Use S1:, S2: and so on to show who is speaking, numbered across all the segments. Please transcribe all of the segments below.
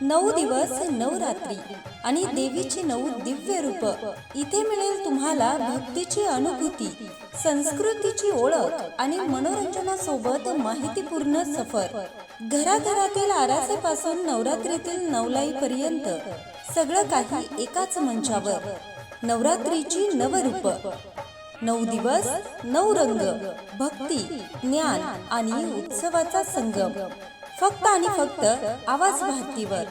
S1: नऊ दिवस नऊ रात्री. आणि देवीची नऊ दिव्य रूप. इथे मिळेल तुम्हाला भक्तीची अनुभूती संस्कृतीची ओळख आणि मनोरंजनासोबत माहितीपूर्ण सफर. घराघरातील आरासेपासून नवरात्रीतील नवलाई पर्यंत सगळं काही एकाच मंचावर. नवरात्रीची नवरूप नऊ दिवस नऊ रंग. भक्ती ज्ञान आणि उत्सवाचा संगम. फक्त आणि फक्त आवाज भारतीवर.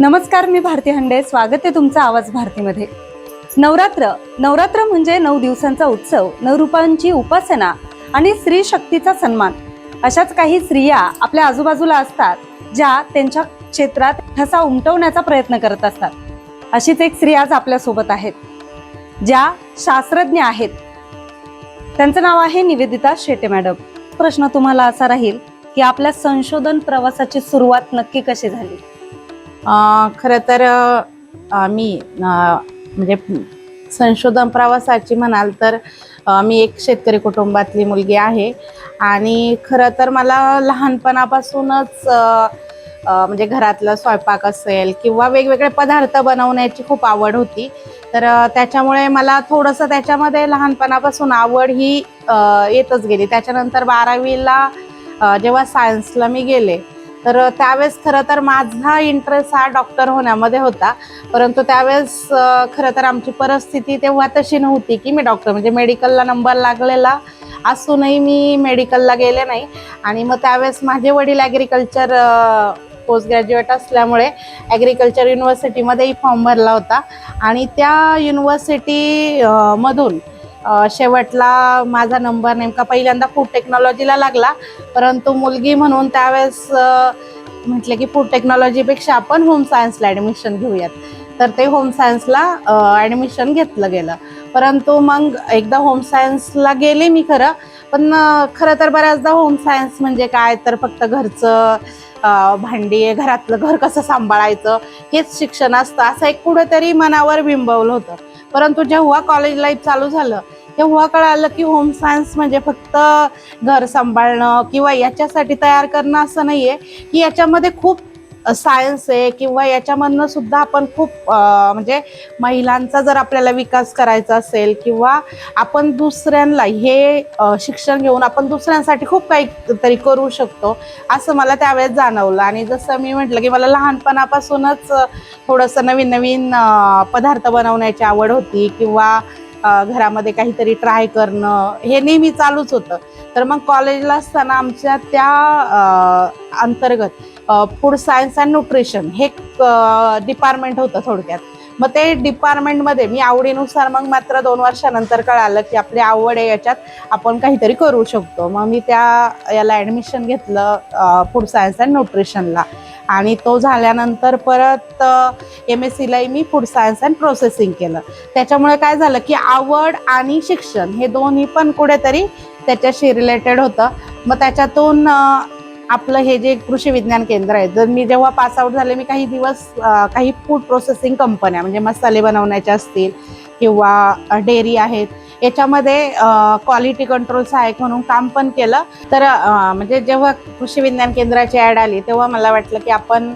S2: नमस्कार मी भारती हंडे. स्वागत आहे तुमचं आवाज भारतीमध्ये. नवरात्र नवरात्र म्हणजे नऊ दिवसांचा उत्सव नवरूपांची उपासना आणि स्त्री शक्तीचा सन्मान. अशाच काही स्त्रिया आपल्या आजूबाजूला असतात ज्या त्यांच्या क्षेत्रात ठसा उमटवण्याचा प्रयत्न करत असतात. अशीच एक स्त्री आज आपल्यासोबत आहेत ज्या शास्त्रज्ञ आहेत. त्यांचं नाव आहे निवेदिता शेटे मॅडम. प्रश्न तुम्हाला असा राहील की आपल्या संशोधन प्रवासाची सुरुवात नक्की कशी झाली?
S3: खरं तर मी म्हणजे संशोधन प्रवासाची म्हणाल तर मी एक शेतकरी कुटुंबातली मुलगी आहे. आणि खरं तर मला लहानपणापासूनच म्हणजे घरातलं स्वयंपाक असेल किंवा वेगवेगळे पदार्थ बनवण्याची खूप आवड होती. तर त्याच्यामुळे मला थोडंसं त्याच्यामध्ये लहानपणापासून आवड ही येतच गेली. त्याच्यानंतर बारावीला जेव्हा सायन्सला मी गेले तर त्यावेळेस खरं तर माझा इंटरेस्ट हा डॉक्टर होण्यामध्ये होता. परंतु त्यावेळेस खरं तर आमची परिस्थिती तेव्हा तशी नव्हती की मी डॉक्टर म्हणजे मेडिकलला नंबर लागलेला असूनही मी मेडिकलला गेले नाही. आणि मग त्यावेळेस माझे वडील ॲग्रिकल्चर पोस्ट ग्रॅज्युएट असल्यामुळे ॲग्रिकल्चर युनिव्हर्सिटीमध्येही फॉर्म भरला होता. आणि त्या युनिव्हर्सिटी मधून शेवटला माझा नंबर नेमका पहिल्यांदा फूड टेक्नॉलॉजीला लागला. परंतु मुलगी म्हणून त्यावेळेस म्हटलं की फूड टेक्नॉलॉजीपेक्षा आपण होम सायन्सला ॲडमिशन घेऊयात. तर ते होम सायन्सला ॲडमिशन घेतलं गेलं. परंतु मग एकदा होम सायन्सला गेले मी खरं. पण खरं तर बऱ्याचदा होम सायन्स म्हणजे काय? तर फक्त घरचं भांडी घरातलं घर कसं सांभाळायचं? हेच शिक्षण असतं. असं एक कुठेतरी मनावर बिंबवलं होतं. परंतु जेव्हा कॉलेज लाईफ चालू झालं तेव्हा कळालं की होम सायन्स म्हणजे फक्त घर सांभाळणं किंवा याच्यासाठी तयार करणं असं नाहीये. की याच्यामध्ये खूप सायन्स आहे किंवा याच्यामधनं सुद्धा आपण खूप म्हणजे महिलांचा जर आपल्याला विकास करायचा असेल किंवा आपण दुसऱ्यांना हे शिक्षण घेऊन आपण दुसऱ्यांसाठी खूप काही तरी करू शकतो असं मला त्यावेळेस जाणवलं. आणि जसं मी म्हटलं की मला लहानपणापासूनच थोडंसं नवीन नवीन पदार्थ बनवण्याची आवड होती किंवा घरामध्ये काहीतरी ट्राय करणं हे नेहमी चालूच होतं. तर मग कॉलेजला असताना आमच्या त्या अंतर्गत फूड सायन्स अँड न्यूट्रिशन हे डिपार्टमेंट होतं थोडक्यात. मग ते डिपार्टमेंटमध्ये मी आवडीनुसार मग मात्र दोन वर्षानंतर कळालं की आपली आवड आहे याच्यात आपण काहीतरी करू शकतो. मग मी त्या याला ॲडमिशन घेतलं फूड सायन्स अँड न्यूट्रिशनला आणि तो झाल्यानंतर परत एम एस सीलाही मी फूड सायन्स अँड प्रोसेसिंग केलं. त्याच्यामुळे काय झालं की आवड आणि शिक्षण हे दोन्ही पण कुठेतरी त्याच्याशी रिलेटेड होतं. मग त्याच्यातून आपलं हे जे कृषी विज्ञान केंद्र आहे जर मी जेव्हा पास आउट झाले मी काही दिवस काही फूड प्रोसेसिंग कंपन्या म्हणजे मसाले बनवण्याच्या असतील किंवा डेअरी आहेत याच्यामध्ये क्वालिटी कंट्रोल सहाय्यक म्हणून काम पण केलं. तर म्हणजे जेव्हा कृषी विज्ञान केंद्राची ॲड आली तेव्हा मला वाटलं की आपण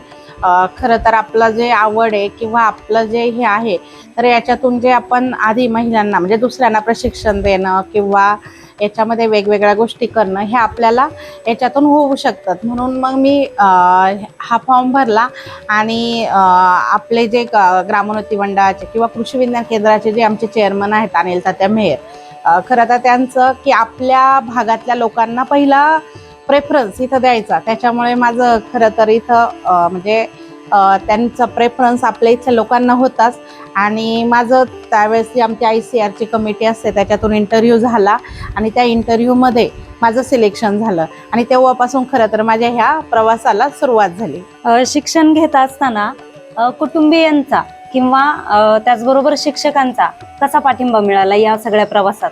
S3: खरं तर आपलं जे आवड आहे किंवा आपलं जे हे आहे तर याच्यातून जे आपण आधी महिलांना म्हणजे दुसऱ्यांना प्रशिक्षण देणं किंवा याच्यामध्ये वेगवेगळ्या गोष्टी करणं हे आपल्याला याच्यातून होऊ शकतात. म्हणून मग मी हा फॉर्म भरला आणि आपले जे ग्रामोन्नती मंडळाचे किंवा कृषी विज्ञान केंद्राचे जे आमचे चेअरमन आहेत अनिल तात्या मेहर खरं तर त्यांचं की आपल्या भागातल्या लोकांना पहिला प्रेफरन्स इथं द्यायचा. त्याच्यामुळे माझं खरं तर इथं म्हणजे त्यांचा प्रेफरन्स आपल्या इथल्या लोकांना होताच. आणि माझं त्यावेळेस जी आमची आय सी आरची कमिटी असते त्याच्यातून इंटरव्ह्यू झाला. आणि त्या इंटरव्ह्यूमध्ये माझं सिलेक्शन झालं. आणि तेव्हापासून खरं तर माझ्या ह्या प्रवासाला सुरुवात झाली.
S2: शिक्षण घेत असताना कुटुंबियांचा किंवा त्याचबरोबर शिक्षकांचा कसा पाठिंबा मिळाला या सगळ्या प्रवासात?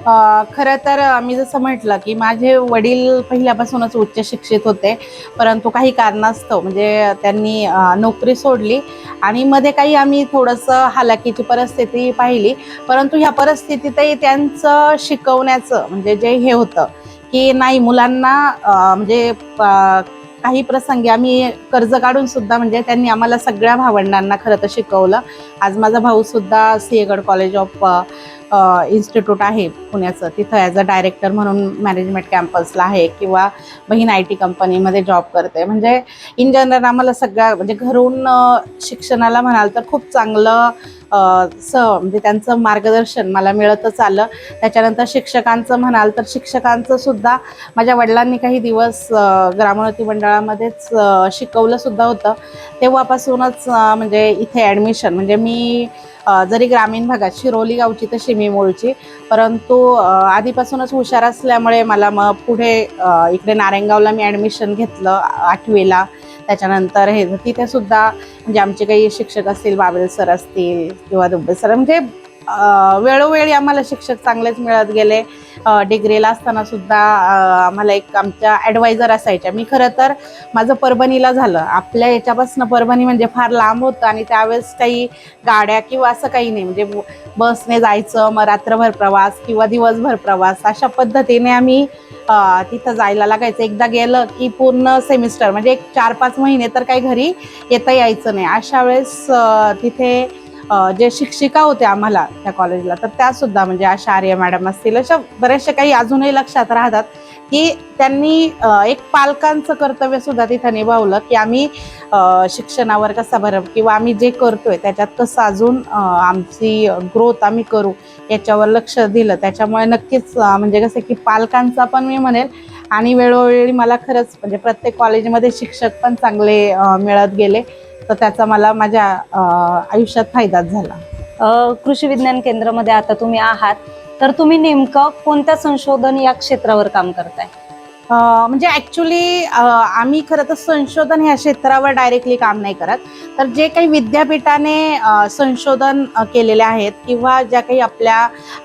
S3: खरं तर मी जसं म्हटलं की माझे वडील पहिल्यापासूनच उच्च शिक्षित होते परंतु काही कारणास्तव म्हणजे त्यांनी नोकरी सोडली आणि मध्ये काही आम्ही थोडंसं हालाकीची परिस्थिती पाहिली परंतु ह्या परिस्थितीतही त्यांचं शिकवण्याचं म्हणजे जे हे होतं की नाही मुलांना म्हणजे काही प्रसंगी आम्ही कर्ज काढून सुद्धा म्हणजे त्यांनी आम्हाला सगळ्या भावंडांना खरं तर शिकवलं. आज माझा भाऊ सुद्धा सिंहगड कॉलेज ऑफ इन्स्टिट्यूट आहे पुण्याचं. तिथं ॲज अ डायरेक्टर म्हणून मॅनेजमेंट कॅम्पसला आहे किंवा बहीण आय टी कंपनीमध्ये जॉब करते. म्हणजे इन जनरल आम्हाला सगळ्या म्हणजे घरून शिक्षणाला म्हणाल तर खूप चांगलं स म्हणजे त्यांचं मार्गदर्शन मला मिळतच आलं. त्याच्यानंतर शिक्षकांचं म्हणाल तर शिक्षकांचं सुद्धा माझ्या वडिलांनी काही दिवस ग्रामोन्नती मंडळामध्येच शिकवलंसुद्धा होतं. तेव्हापासूनच म्हणजे इथे ॲडमिशन म्हणजे मी जरी ग्रामीण भागात शिरोली गावची तशी मी मूळची परंतु आधीपासूनच हुशार असल्यामुळे मला मग पुढे इकडे नारायणगावला मी ॲडमिशन घेतलं आठवीला. त्याच्यानंतर हे तिथेसुद्धा म्हणजे आमचे काही शिक्षक असतील बाबेल सर असतील किंवा दुब्बे सर म्हणजे वेळोवेळी आम्हाला शिक्षक चांगलेच मिळत गेले. डिग्रीला असताना सुद्धा आम्हाला एक आमच्या ॲडवायझर असायच्या. मी खरं तर माझं परभणीला झालं. आपल्या याच्यापासून परभणी म्हणजे फार लांब होतं आणि त्यावेळेस काही गाड्या किंवा असं काही नाही. म्हणजे बसने जायचं मग रात्रभर प्रवास किंवा दिवसभर प्रवास अशा पद्धतीने आम्ही तिथं जायला लागायचं. एकदा गेलं की पूर्ण सेमिस्टर म्हणजे एक चार पाच महिने तर काही घरी येता यायचं नाही. अशा वेळेस तिथे जे शिक्षिका होत्या आम्हाला त्या कॉलेजला तर त्या सुद्धा म्हणजे अशा आर्य मॅडम असतील अशा बऱ्याचशा काही अजूनही लक्षात राहतात की त्यांनी एक पालकांचं कर्तव्य सुद्धा तिथं निभावलं की आम्ही शिक्षणावर कसा भर किंवा आम्ही जे करतोय त्याच्यात कसं अजून आमची ग्रोथ आम्ही करू याच्यावर लक्ष दिलं. त्याच्यामुळे नक्कीच म्हणजे कसं की पालकांचा पण मी म्हणेल आणि वेळोवेळी मला खरंच म्हणजे प्रत्येक कॉलेजमध्ये शिक्षक पण चांगले मिळत गेले. तर त्याचा मला माझ्या आयुष्यात फायदाच झाला.
S2: कृषी विज्ञान केंद्रामध्ये आता तुम्ही आहात. तर तुम्ही नेमकं कोणत्या संशोधन या क्षेत्रावर काम करताय?
S3: म्हणजे ॲक्च्युली आम्ही खरं तर संशोधन ह्या क्षेत्रावर डायरेक्टली काम नाही करत. तर जे काही विद्यापीठाने संशोधन केलेले आहेत किंवा ज्या काही आपल्या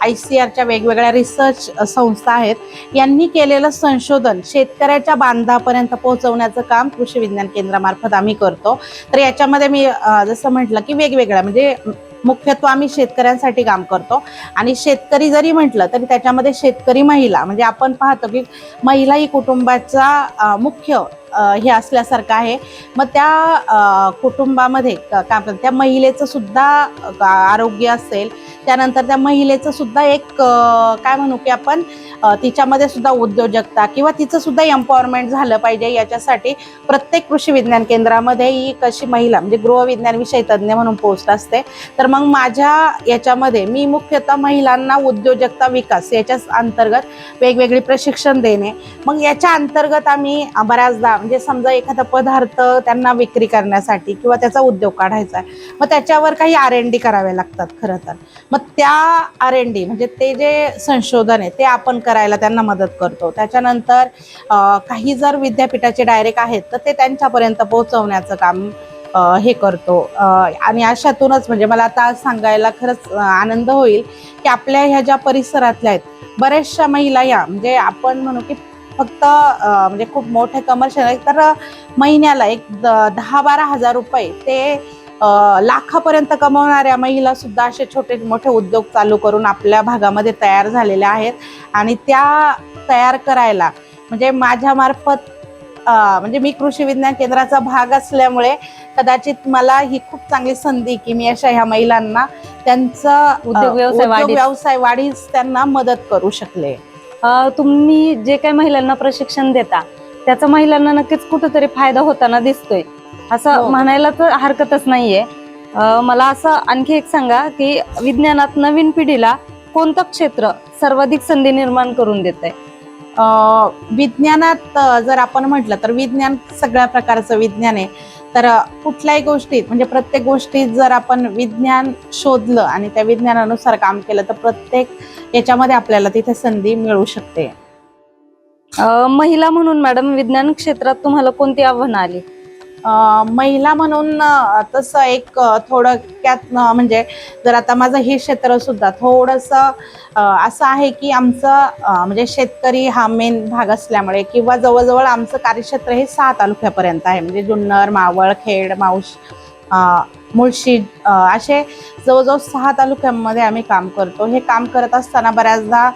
S3: आय सी आरच्या वेगवेगळ्या रिसर्च संस्था आहेत यांनी केलेलं संशोधन शेतकऱ्याच्या बांधापर्यंत पोहोचवण्याचं काम कृषी विज्ञान केंद्रामार्फत आम्ही करतो. तर याच्यामध्ये मी जसं म्हटलं की वेगवेगळ्या म्हणजे मुख्यत्व आम्ही शेतकऱ्यांसाठी काम करतो. आणि शेतकरी जरी म्हटलं तरी त्याच्यामध्ये शेतकरी महिला म्हणजे आपण पाहतो की महिला ही कुटुंबाचा मुख्य हे असल्यासारखं आहे. मग त्या कुटुंबामध्ये काय म्हणतात त्या महिलेचं सुद्धा आरोग्य असेल. त्यानंतर त्या महिलेचं सुद्धा एक काय म्हणू की आपण तिच्यामध्ये सुद्धा उद्योजकता किंवा तिचं सुद्धा एम्पॉवरमेंट झालं पाहिजे याच्यासाठी प्रत्येक कृषी विज्ञान केंद्रामध्ये ही कशी महिला म्हणजे गृहविज्ञान विषय तज्ज्ञ म्हणून पोस्ट असते. तर मग माझ्या याच्यामध्ये मी मुख्यतः महिलांना उद्योजकता विकास याच्या अंतर्गत वेगवेगळी प्रशिक्षण देणे. मग याच्या अंतर्गत आम्ही बऱ्याचदा म्हणजे समजा एखादा पदार्थ त्यांना विक्री करण्यासाठी किंवा त्याचा उद्योग काढायचा आहे मग त्याच्यावर काही आर एन डी करावे लागतात खरं तर. मग त्या आर एन डी म्हणजे ते जे संशोधन आहे ते आपण करायला त्यांना मदत करतो. त्याच्यानंतर काही जर विद्यापीठाचे डायरेक्ट आहेत तर ते त्यांच्यापर्यंत पोहोचवण्याचं काम हे करतो. आणि अशातूनच म्हणजे मला आता सांगायला खरंच आनंद होईल की आपल्या ह्या ज्या परिसरातल्या आहेत बऱ्याचशा महिला या म्हणजे आपण म्हणू की फक्त म्हणजे खूप मोठे कमर्शियल आहे तर महिन्याला एक दहा बारा हजार रुपये ते लाखापर्यंत कमवणाऱ्या महिला सुद्धा असे छोटे मोठे उद्योग चालू करून आपल्या भागामध्ये तयार झालेल्या आहेत. आणि त्या तयार करायला म्हणजे माझ्या मार्फत अ, म्हणजे मी कृषी विज्ञान केंद्राचा भाग असल्यामुळे कदाचित मला ही खूप चांगली संधी की मी अशा ह्या महिलांना त्यांचं
S2: उद्योग व्यवसाय वाढीस.
S3: व्यवसाय वाढीस त्यांना मदत करू शकले.
S2: तुम्ही जे काही महिलांना प्रशिक्षण देता त्याचा महिलांना नक्कीच कुठेतरी फायदा होताना दिसतोय. असं
S3: हो.
S2: म्हणायला तर हरकतच नाहीये. मला असं आणखी एक सांगा की विज्ञानात नवीन पिढीला कोणतं क्षेत्र सर्वाधिक संधी निर्माण करून देत आहे
S3: विज्ञानात जर आपण म्हटलं तर विज्ञान सगळ्या प्रकारचं विज्ञान आहे. तर कुठल्याही गोष्टीत म्हणजे प्रत्येक गोष्टीत जर आपण विज्ञान शोधलं आणि त्या विज्ञानानुसार काम केलं तर प्रत्येक याच्यामध्ये आपल्याला तिथे संधी मिळू शकते.
S2: महिला म्हणून मॅडम विज्ञान क्षेत्रात तुम्हाला कोणती आव्हानं आली?
S3: महिला म्हणून तसं एक थोडक्यात म्हणजे जर आता माझं हे क्षेत्र सुद्धा थोडंसं असं आहे की आमचं म्हणजे शेतकरी हा मेन भाग असल्यामुळे किंवा जवळजवळ आमचं कार्यक्षेत्र हे सहा तालुक्यापर्यंत आहे. म्हणजे जुन्नर मावळ खेड माऊश मुळशी असे जवळजवळ सहा तालुक्यांमध्ये आम्ही काम करतो. हे काम करत असताना बऱ्याचदा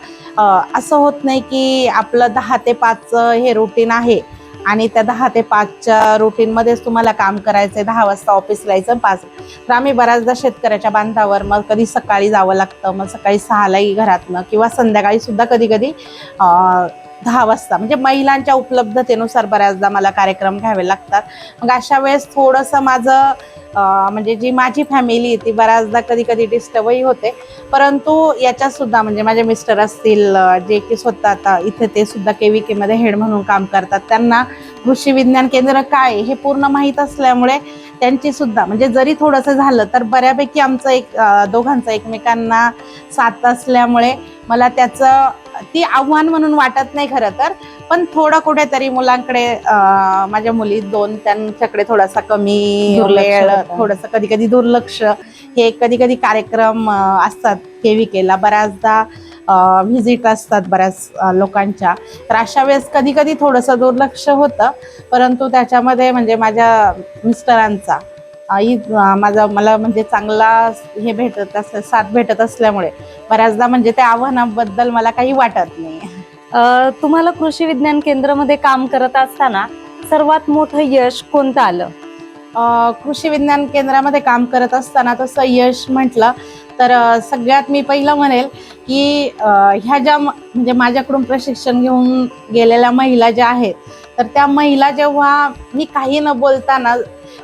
S3: असं होत नाही की आपलं दहा ते पाच हे रुटीन आहे. आणि त्या दहा ते पाचच्या रुटीनमध्येच तुम्हाला काम करायचं आहे दहा वाजता ऑफिसला यायचं पाच तर आम्ही बऱ्याचदा शेतकऱ्याच्या बांधावर मग कधी सकाळी जावं लागतं मग सकाळी सहालाही घरातनं किंवा संध्याकाळी सुद्धा कधी कधी दहा वाजता. म्हणजे महिलांच्या उपलब्धतेनुसार बऱ्याचदा मला कार्यक्रम घ्यावे लागतात. मग अशा वेळेस थोडंसं माझं म्हणजे जी माझी फॅमिली ती बऱ्याचदा कधी कधी डिस्टर्बही होते. परंतु याच्यात सुद्धा म्हणजे माझे मिस्टर असतील जे की स्वतः आता इथे ते सुद्धा के व्ही केमध्ये हेड म्हणून काम करतात. त्यांना कृषी विज्ञान केंद्र काय हे पूर्ण माहीत असल्यामुळे त्यांची सुद्धा म्हणजे जरी थोडंसं झालं तर बऱ्यापैकी आमचं एक दोघांचं एकमेकांना साथ असल्यामुळे मला त्याचं ती आव्हान म्हणून वाटत नाही खरं तर पण थोडं कुठेतरी मुलांकडे माझ्या मुली दोन त्यांच्याकडे थोडासा कमी वेळ. थोडंसं कधी कधी दुर्लक्ष हे कधी कधी कार्यक्रम असतात के व्ही केला बऱ्याचदा व्हिजिट असतात बऱ्याच लोकांच्या तर अशा वेळेस कधी कधी थोडंसं दुर्लक्ष होतं परंतु त्याच्यामध्ये म्हणजे माझ्या मिस्टरांचा माझा मला म्हणजे चांगला हे भेटत अस साथ भेटत असल्यामुळे बऱ्याचदा म्हणजे त्या आव्हानाबद्दल मला काही वाटत नाही.
S2: तुम्हाला कृषी विज्ञान केंद्रामध्ये काम करत असताना सर्वात मोठं यश कोणतं आलं?
S3: कृषी विज्ञान केंद्रामध्ये काम करत असताना तसं यश म्हटलं तर सगळ्यात मी पहिलं म्हणेल की ह्या ज्या म्हणजे माझ्याकडून प्रशिक्षण घेऊन गेलेल्या महिला ज्या आहेत तर त्या महिला जेव्हा मी काही न बोलताना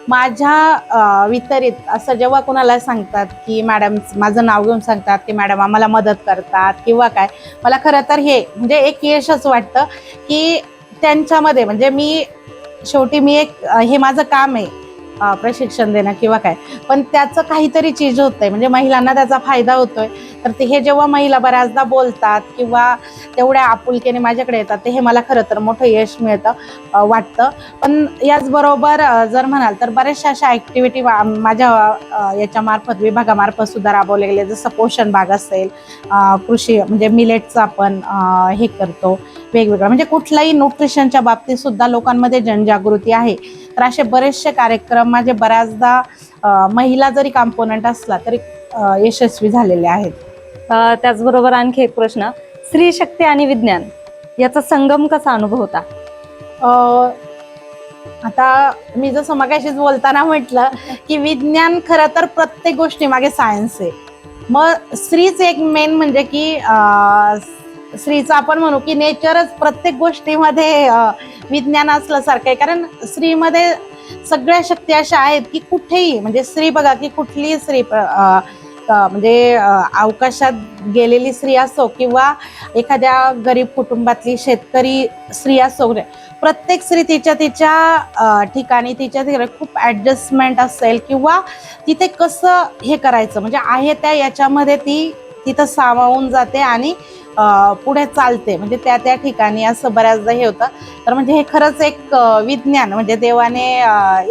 S3: माझ्या वितरित असं जेव्हा कोणाला सांगतात की मॅडम माझं नाव घेऊन सांगतात की मॅडम आम्हाला मदत करतात किंवा काय मला खरं तर हे म्हणजे एक यशच वाटतं की त्यांच्यामध्ये म्हणजे मी शेवटी मी एक हे माझं काम आहे. प्रशिक्षण देणं किंवा काय. पण त्याचं काहीतरी चीज होतंय. म्हणजे महिलांना त्याचा फायदा होतोय. तर ते हे जेव्हा महिला बऱ्याचदा बोलतात किंवा तेवढ्या आपुलकीने माझ्याकडे येतात ते हे मला खरं तर मोठं यश मिळतं वाटतं. पण याचबरोबर जर म्हणाल तर बऱ्याचशा अशा ॲक्टिव्हिटी माझ्या याच्यामार्फत विभागामार्फत सुद्धा राबवले गेले. जसं पोषण भाग असेल कृषी म्हणजे मिलेटचं आपण हे करतो. वेगवेगळं. म्हणजे कुठल्याही न्यूट्रिशनच्या बाबतीत सुद्धा लोकांमध्ये जनजागृती आहे. तर असे बरेचसे कार्यक्रम माझे बऱ्याचदा महिला जरी कॉम्पोनंट असला तरी यशस्वी झालेले आहेत.
S2: त्याचबरोबर आणखी एक प्रश्न स्त्री शक्ती आणि विज्ञान याचा संगम कसा अनुभव होता?
S3: आता मी जसं मगाशीच बोलताना म्हटलं की विज्ञान खरं तर प्रत्येक गोष्टी मागे सायन्स आहे. मग स्त्रीच एक मेन म्हणजे की स्त्रीचं आपण म्हणू की नेचरच प्रत्येक गोष्टीमध्ये विज्ञान असल्यासारखं आहे. कारण स्त्रीमध्ये सगळ्या शक्ती अशा आहेत की कुठेही म्हणजे स्त्री बघा की कुठलीही स्त्री म्हणजे अवकाशात गेलेली स्त्री असो किंवा एखाद्या गरीब कुटुंबातली शेतकरी स्त्री असो म्हणजे प्रत्येक स्त्री तिच्या तिच्या ठिकाणी तिच्या तिकडे खूप ॲडजस्टमेंट असेल किंवा तिथे कसं हे करायचं म्हणजे आहे त्या याच्यामध्ये ती तिथं सामावून जाते आणि पुढे चालते. म्हणजे त्या त्या ठिकाणी असं बऱ्याचदा हे होतं. तर म्हणजे हे खरंच एक विज्ञान म्हणजे देवाने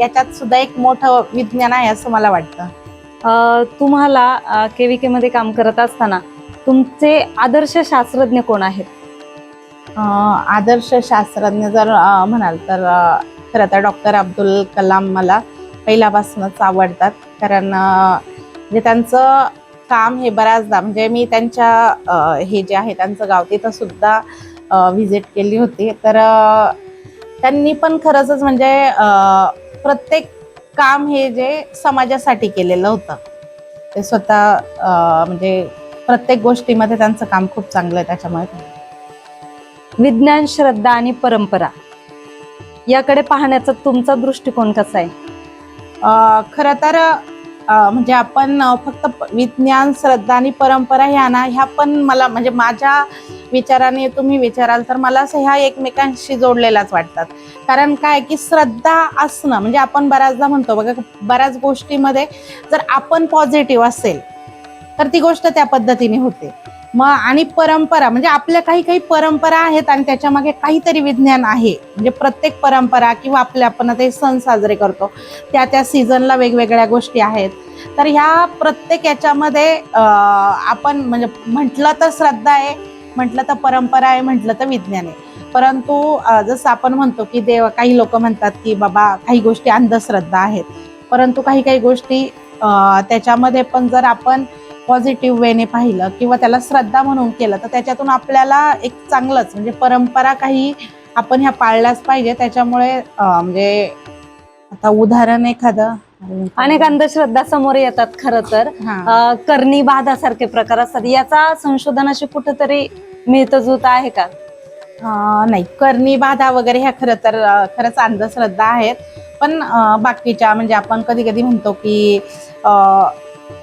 S3: याच्यात सुद्धा एक मोठं विज्ञान आहे असं मला वाटतं.
S2: तुम्हाला के व्ही के मध्ये काम करत असताना तुमचे आदर्श शास्त्रज्ञ कोण आहेत?
S3: आदर्श शास्त्रज्ञ जर म्हणाल तर खरं तर डॉक्टर अब्दुल कलाम मला पहिल्यापासूनच आवडतात. कारण म्हणजे त्यांचं काम हे बऱ्याचदा म्हणजे मी त्यांच्या हे जे आहे त्यांचं गाव तिथं सुद्धा व्हिजिट केली होती. तर त्यांनी पण खरंच म्हणजे प्रत्येक काम हे जे समाजासाठी केलेलं होतं. ते स्वतः म्हणजे प्रत्येक गोष्टीमध्ये त्यांचं काम खूप चांगलं आहे त्याच्यामुळे.
S2: विज्ञान श्रद्धा आणि परंपरा याकडे पाहण्याचा तुमचा दृष्टिकोन कसा आहे?
S3: खरं तर म्हणजे आपण फक्त विज्ञान श्रद्धा आणि परंपरा ह्या ना ह्या पण मला म्हणजे माझ्या विचाराने तुम्ही विचाराल तर मला असं ह्या एकमेकांशी जोडलेल्याच वाटतात. कारण काय की श्रद्धा असणं म्हणजे आपण बऱ्याचदा म्हणतो बघा बऱ्याच गोष्टीमध्ये जर आपण पॉझिटिव्ह असेल तर ती गोष्ट त्या पद्धतीने होते. मग आणि परंपरा म्हणजे आपल्या काही काही परंपरा आहेत आणि त्याच्यामागे काहीतरी विज्ञान आहे. म्हणजे प्रत्येक परंपरा किंवा आपले आपण आता सण साजरे करतो त्या त्या सीझनला वेगवेगळ्या गोष्टी आहेत. तर ह्या प्रत्येक याच्यामध्ये आपण म्हणजे म्हटलं तर श्रद्धा आहे म्हटलं तर परंपरा आहे म्हटलं तर विज्ञान आहे. परंतु जसं आपण म्हणतो की देव काही लोक म्हणतात की बाबा काही गोष्टी अंधश्रद्धा आहेत. परंतु काही काही गोष्टी त्याच्यामध्ये पण जर आपण पॉझिटिव्ह वेने पाहिलं किंवा त्याला श्रद्धा म्हणून केलं तर त्याच्यातून आपल्याला एक चांगलंच म्हणजे परंपरा काही आपण ह्या पाळल्याच पाहिजे. त्याच्यामुळे म्हणजे आता उदाहरण एखादं.
S2: अनेक अंधश्रद्धा समोर येतात खरं तर. करणी बाधासारखे प्रकार असतात. याचा संशोधनाशी कुठेतरी मिळतजुळत आहे का?
S3: नाही. करणी बाधा वगैरे ह्या खरं तर खरंच अंधश्रद्धा आहेत. पण बाकीच्या म्हणजे आपण कधी कधी म्हणतो की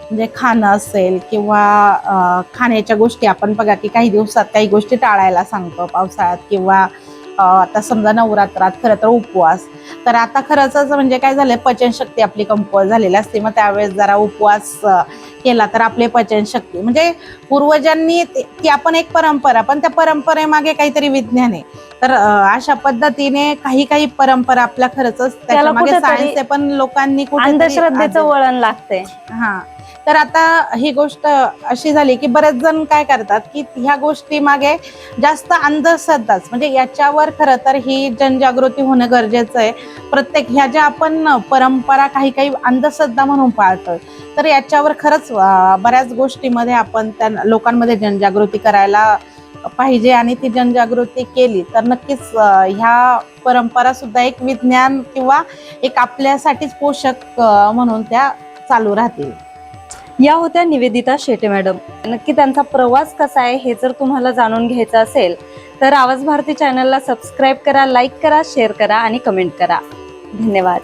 S3: म्हणजे खाणं असेल किंवा खाण्याच्या गोष्टी आपण बघा की काही दिवसात काही गोष्टी टाळायला सांगतो पावसाळ्यात किंवा आता समजा नवरात्रात खरं तर उपवास. तर आता खरंच म्हणजे काय झालंय पचनशक्ती आपली कमकुवत झालेली असते. मग त्यावेळेस जरा उपवास केला तर आपली पचनशक्ती म्हणजे पूर्वजांनी ते- आपण एक परंपरा पण त्या परंपरेमागे काहीतरी विज्ञान आहे. तर अशा पद्धतीने काही काही परंपरा आपल्या खरंच मागे
S2: कुठेतरी
S3: सायन्स आहे पण लोकांनी
S2: अंधश्रद्धेचं वळण लागते
S3: हा. तर आता ही गोष्ट अशी झाली की बरेच जण काय करतात की ह्या गोष्टी मागे जास्त अंधश्रद्धाच. म्हणजे याच्यावर खरं तर ही जनजागृती होणं गरजेचं आहे. प्रत्येक ह्या ज्या आपण परंपरा काही काही अंधश्रद्धा म्हणून पाळतोय तर याच्यावर खरंच बऱ्याच गोष्टीमध्ये आपण त्या लोकांमध्ये जनजागृती करायला पाहिजे आणि ती जनजागृती केली तर नक्कीच ह्या परंपरा सुद्धा एक विज्ञान किंवा एक आपल्यासाठीच पोषक म्हणून त्या चालू राहतील.
S2: या होत्या निवेदिता शेटे मॅडम. नक्की त्यांचा प्रवास कसा आहे हे जर तुम्हाला जाणून घ्यायचं असेल तर आवाज भारती चॅनलला सबस्क्राईब करा लाईक करा शेअर करा आणि कमेंट करा. धन्यवाद.